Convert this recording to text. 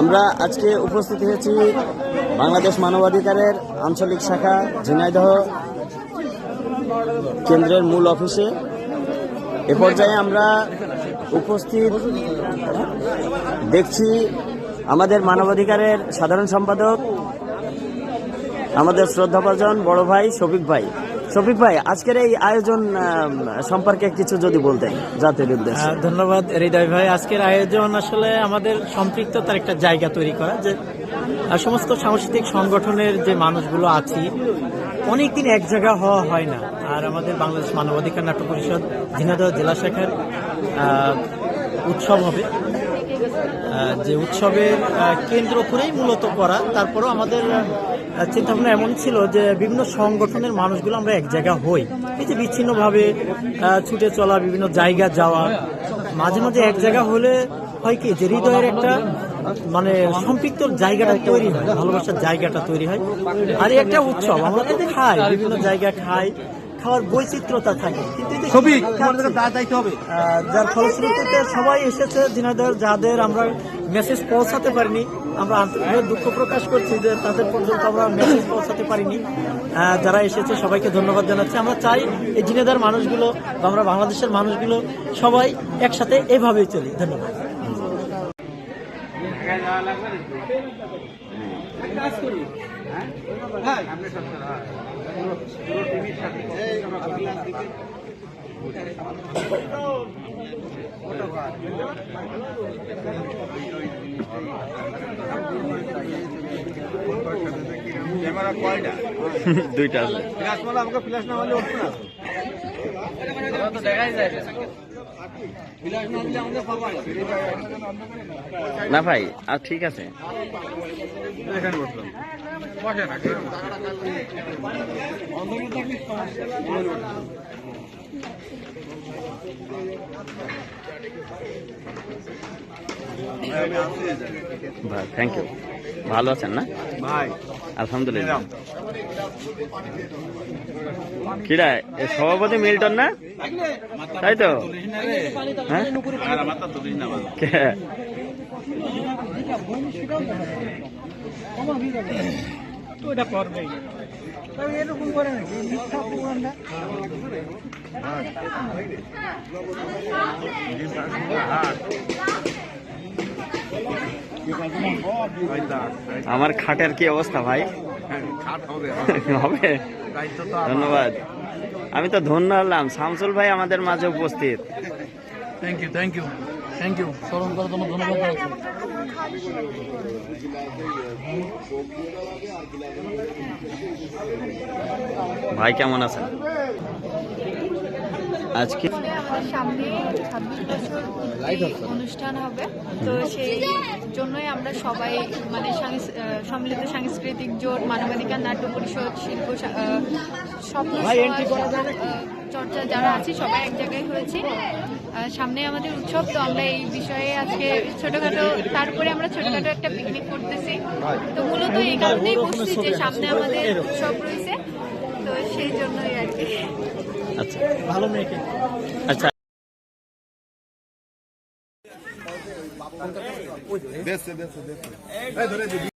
আমরা আজকে উপস্থিত হয়েছি বাংলাদেশ মানবাধিকারের আঞ্চলিক শাখা ঝিনাইদহ কেন্দ্রের মূল অফিসে। এ পর্যায়ে আমরা উপস্থিত দেখছি আমাদের মানবাধিকারের সাধারণ সম্পাদক, আমাদের শ্রদ্ধাভাজন বড় ভাই শফিক ভাই। শফিক ভাই আজকের এই আয়োজন সম্পর্কে কিছু যদি বলতেন জাতির উদ্দেশ্যে। আহ, ধন্যবাদ হৃদয় ভাই। আজকের আয়োজন আসলে আমাদের সম্পৃক্ততার একটা জায়গা তৈরি করা যে সমস্ত সাংস্কৃতিক সংগঠনের যে মানুষগুলো আছি অনেকদিন এক জায়গা হওয়া হয় না। আর আমাদের বাংলাদেশ মানবাধিকার নাট্য পরিষদ ঝিনাইদহ জেলা শাখার উৎসব হবে। যে উৎসবের কেন্দ্র করেই মূলত করা তারপরেও আমাদের চিন্তা ভাবনা এমন ছিল যে বিভিন্ন সংগঠনের মানুষগুলো আমরা এক জায়গা হই। এই যে বিচ্ছিন্নভাবে ছুটে চলা, বিভিন্ন জায়গা যাওয়া, মাঝে মাঝে এক জায়গা হলে হয় কি যে হৃদয়ের একটা মানে সম্পৃক্ত জায়গাটা তৈরি হয়, ভালোবাসার জায়গাটা তৈরি হয়। আর একটা উৎসব, আমরা তো খাই, বিভিন্ন জায়গা খাই। খাওয়ার বৈচিত্র্যতা থাকে। কিন্তু আহ, যার ফলশ্রুতিতে সবাই এসেছে দিনাদের যাদের আমরা মেসেজ পৌঁছাতে পারিনি আমরা আন্তরিকভাবে দুঃখ প্রকাশ করছি যে তাদের পর্যন্ত আমরা মেসেজ পৌঁছাতে পারিনি। আহ, যারা এসেছে সবাইকে ধন্যবাদ জানাচ্ছি। আমরা চাই এই জিনেদার মানুষগুলো বা আমরা বাংলাদেশের মানুষগুলো সবাই একসাথে এভাবেই চলি। ধন্যবাদ। ক্যামেরা কয়টা দুইটা আছে। আমাকে ফ্ল্যাশ না উঠবে না। দিলে আমাদের পাবা না ভাই আর ঠিক আছে। থ্যাংক ইউ ভালো আছেন না? ভাই। আলহামদুলিল্লাহ। কিরা সভাপতি মিল্টন না? তাই তো? হ্যাঁ? এরকম করে নাকি মিথ্যা প্রোগ্রামটা আমার খাটের কি অবস্থা ভাই? হবে। ধন্যবাদ। আমি তো ধন্য হলাম। শামসুল ভাই আমাদের মাঝে উপস্থিত। Thank you thank you thank you স্মরণ করার জন্য ধন্যবাদ ভাই কেমন আছেন? আজকে আমার সামনে ছাব্বিশ বছর অনুষ্ঠান হবে। তো সেই জন্যই আমরা সবাই মানে সম্মিলিত সাংস্কৃতিক জোট মানবাধিকার নাট্য পরিষদ শিল্প স্বপ্ন চর্চা যারা আছি সবাই এক জায়গায় হয়েছে। সামনে আমাদের উৎসব তো আমরা এই বিষয়ে আজকে ছোটখাটো তারপরে আমরা ছোটখাটো একটা পিকনিক করতেছি। তো মূলত এই কারণেই বসছি যে সামনে আমাদের উৎসব রয়েছে। তো সেই জন্যই আর কি। আচ্ছা। ভালো মেয়েকে আচ্ছা। দেশে দেশে দেশে